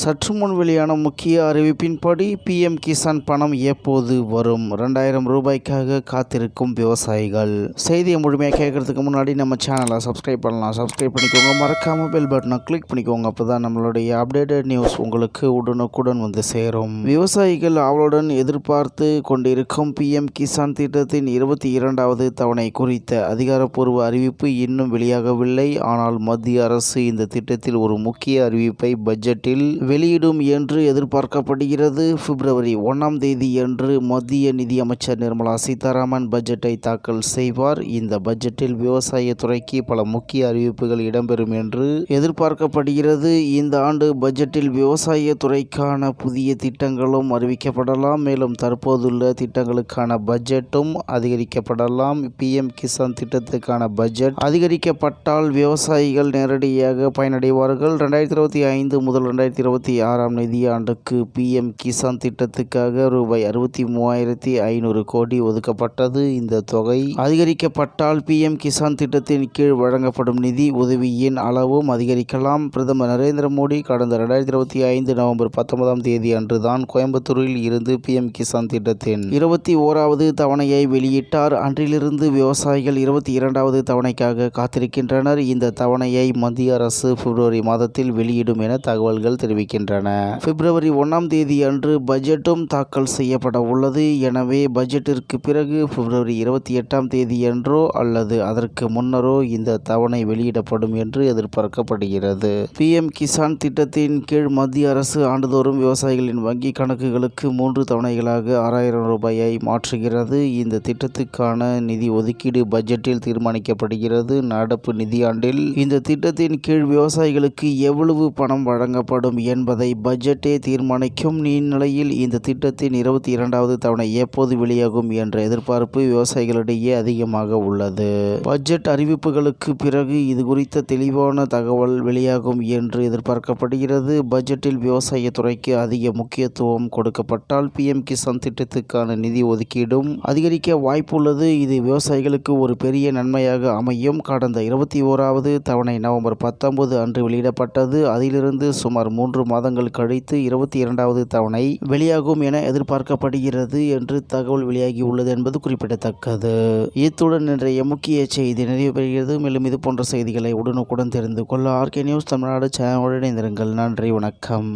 சற்று முன் வெளியான முக்கிய அறிவிப்பின்படி பிஎம் கிசான் பணம் எப்போது வரும்? ரெண்டாயிரம் ரூபாய்க்காக காத்திருக்கும் விவசாயிகள். செய்தியை முழுமையாக கேட்கறதுக்கு முன்னாடி நம்ம சேனலை சப்ஸ்கிரைப் பண்ணலாம். சப்ஸ்கிரைப் பண்ணிக்கோங்க. மறக்காம பெல் பட்டனை கிளிக் பண்ணிக்கோங்க. அப்போ தான் நம்மளுடைய அப்டேட்டட் நியூஸ் உங்களுக்கு உடனுக்குடன் வந்து சேரும். விவசாயிகள் அவளுடன் எதிர்பார்த்து கொண்டிருக்கும் பிஎம் கிசான் திட்டத்தின் இருபத்தி இரண்டாவது தவணை குறித்த அதிகாரப்பூர்வ அறிவிப்பு இன்னும் வெளியாகவில்லை. ஆனால் மத்திய அரசு இந்த திட்டத்தில் ஒரு முக்கிய அறிவிப்பை பட்ஜெட்டில் வெளியிடும் என்று எதிர்பார்க்கப்படுகிறது. பிப்ரவரி ஒன்றாம் தேதியன்று மத்திய நிதியமைச்சர் நிர்மலா சீதாராமன் பட்ஜெட்டை தாக்கல் செய்வார். இந்த பட்ஜெட்டில் விவசாய துறைக்கு பல முக்கிய அறிவிப்புகள் இடம்பெறும் என்று எதிர்பார்க்கப்படுகிறது. இந்த ஆண்டு பட்ஜெட்டில் விவசாய துறைக்கான புதிய திட்டங்களும் அறிவிக்கப்படலாம். மேலும் தற்போதுள்ள திட்டங்களுக்கான பட்ஜெட்டும் அதிகரிக்கப்படலாம். பிஎம் கிசான் திட்டத்துக்கான பட்ஜெட் அதிகரிக்கப்பட்டால் விவசாயிகள் நேரடியாக பயனடைவார்கள். ரெண்டாயிரத்தி இருபத்தி ஐந்து முதல் ரெண்டாயிரத்தி இருபத்தி ஆறாம் நிதியாண்டுக்கு பிஎம் கிசான் திட்டத்துக்காக ரூபாய் அறுபத்தி மூவாயிரத்தி ஐநூறு கோடி ஒதுக்கப்பட்டது. இந்த தொகை அதிகரிக்கப்பட்டால் பிஎம் கிசான் திட்டத்தின் கீழ் வழங்கப்படும் நிதி உதவியின் அளவும் அதிகரிக்கலாம். பிரதமர் நரேந்திர மோடி கடந்த ரெண்டாயிரத்தி இருபத்தி ஐந்து நவம்பர் பத்தொன்பதாம் தேதி அன்றுதான் கோயம்புத்தூரில் இருந்து பிஎம் கிசான் திட்டத்தின் இருபத்தி ஓராவது தவணையை வெளியிட்டார். அன்றிலிருந்து விவசாயிகள் இருபத்தி இரண்டாவது தவணைக்காக காத்திருக்கின்றனர். இந்த தவணையை மத்திய அரசு பிப்ரவரி மாதத்தில் வெளியிடும் என தகவல்கள் தெரிவிக்கின்றன. இருக்கின்றன பிப்ரவரி ஒன்றாம் தேதி அன்று பட்ஜெட்டும் தாக்கல் செய்யப்பட உள்ளது. எனவே பட்ஜெட்டிற்கு பிறகு பிப்ரவரி இருபத்தி எட்டாம் தேதியன்றோ அல்லது அதற்கு முன்னரோ இந்த தவணை வெளியிடப்படும் என்று எதிர்பார்க்கப்படுகிறது. பிஎம் கிசான் திட்டத்தின் கீழ் மத்திய அரசு ஆண்டுதோறும் விவசாயிகளின் வங்கி கணக்குகளுக்கு மூன்று தவணைகளாக ஆறாயிரம் ரூபாயை மாற்றுகிறது. இந்த திட்டத்துக்கான நிதி ஒதுக்கீடு பட்ஜெட்டில் தீர்மானிக்கப்படுகிறது. நடப்பு நிதியாண்டில் இந்த திட்டத்தின் கீழ் விவசாயிகளுக்கு எவ்வளவு பணம் வழங்கப்படும் என்பதை பட்ஜெட்டே தீர்மானிக்கும் இந்நிலையில் இந்த திட்டத்தின் இருபத்தி இரண்டாவது தவணை எப்போது வெளியாகும் என்ற எதிர்பார்ப்பு விவசாயிகளிடையே அதிகமாக உள்ளது. பட்ஜெட் அறிவிப்புகளுக்கு பிறகு இது குறித்த தெளிவான தகவல் வெளியாகும் என்று எதிர்பார்க்கப்படுகிறது. பட்ஜெட்டில் விவசாயத்துறைக்கு அதிக முக்கியத்துவம் கொடுக்கப்பட்டால் பிஎம் கிசான் திட்டத்துக்கான நிதி ஒதுக்கீடும் அதிகரிக்க வாய்ப்புள்ளது. இது விவசாயிகளுக்கு ஒரு பெரிய நன்மையாக அமையும். கடந்த இருபத்தி ஓராவது தவணை நவம்பர் பத்தொன்பது அன்று வெளியிடப்பட்டது. அதிலிருந்து சுமார் மூன்று மாதங்கள் கழித்து இருபத்தி இரண்டாவது தவணை வெளியாகும் என எதிர்பார்க்கப்படுகிறது என்று தகவல் வெளியாகியுள்ளது என்பது குறிப்பிடத்தக்கது. இத்துடன் இன்றைய முக்கிய செய்தி நிறைவு பெறுகிறது மேலும் இது போன்ற செய்திகளை உடனுக்குடன் தெரிந்து கொள்ள ஆர்கே நியூஸ் தமிழ்நாடு சேனலுடன் இணைந்திருங்கள். நன்றி வணக்கம்.